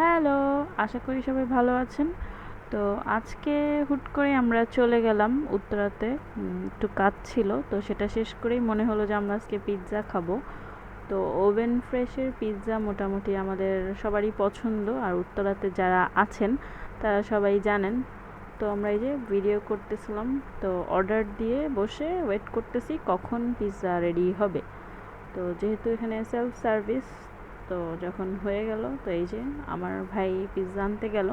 Hello, আশা করি সবাই ভালো আছেন। তো আজকে হুট করে আমরা চলে গেলাম উত্তরাতে। একটু কাজ ছিল, তো সেটা শেষ করেই মনে হলো যে আমরা আজকে পিৎজা খাব। তো ওভেন ফ্রেশের পিৎজা মোটামুটি আমাদের সবারই পছন্দ, আর উত্তরাতে যারা আছেন, তারা সবাই জানেন। তো আমরা এই যে ভিডিও করতেছিলাম, তো অর্ডার দিয়ে বসে ওয়েট করতেছি কখন পিৎজা রেডি হবে। তো যেহেতু এখানে সেলফ সার্ভিস তো যখন হয়ে গেল, তো এই যে আমার ভাই পিৎজা আনতে গেল।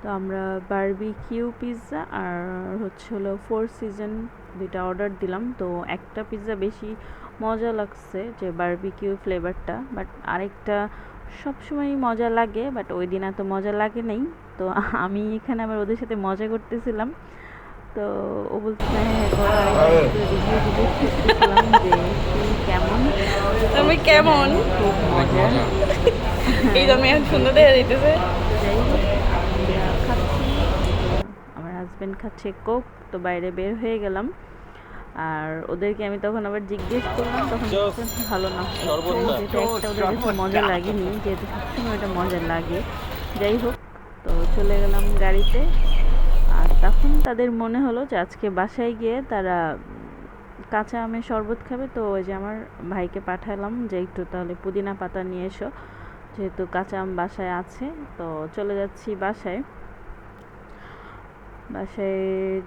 তো আমরা বারবিকিউ পিৎজা আর হচ্ছে হলো ফোর সিজন দুইটা অর্ডার দিলাম। তো একটা পিৎজা বেশি মজা লাগছে যে বারবিকিউ ফ্লেভারটা বাট আরেকটা সবসময়ই মজা লাগে বাট ওই দিন এত মজা লাগে নাই। তো আমি এখানে আবার ওদের সাথে মজা করতেছিলাম। তো ও বলছে হ্যাঁ হ্যাঁ যে, কেমন? তুমি কেমন? খুব এই জন্য এখন সুন্দর দেখা যাইতেছে। হোক আমরা হাজব্যান্ড খাচ্ছে কোক তো বাইরে বের হয়ে গেলাম। আর ওদেরকে আমি তখন আবার জিজ্ঞেস করলাম তখন ভালো না। যেটা একটা ওদের কাছে মজা লাগেনি যেহেতু সবসময় ওটা মজা লাগে। যাই হোক তো চলে গেলাম গাড়িতে। আর তখন তাদের মনে হলো যে আজকে বাসায় গিয়ে তারা কাঁচা আমের শরবত খাবে, তো ওই যে আমার ভাইকে পাঠালাম যে একটু তাহলে পুদিনা পাতা নিয়ে এসো। যেহেতু কাঁচা আম বাসায় আছে, তো চলে যাচ্ছি বাসায়। বাসায়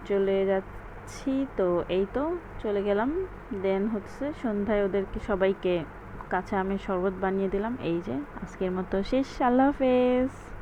চলে যাচ্ছি, তো এই তো চলে গেলাম। দেন হচ্ছে সন্ধ্যায় ওদেরকে সবাইকে কাঁচা আমের শরবত বানিয়ে দিলাম। এই যে আজকের মতো শেষ, আল্লাহ হাফেজ।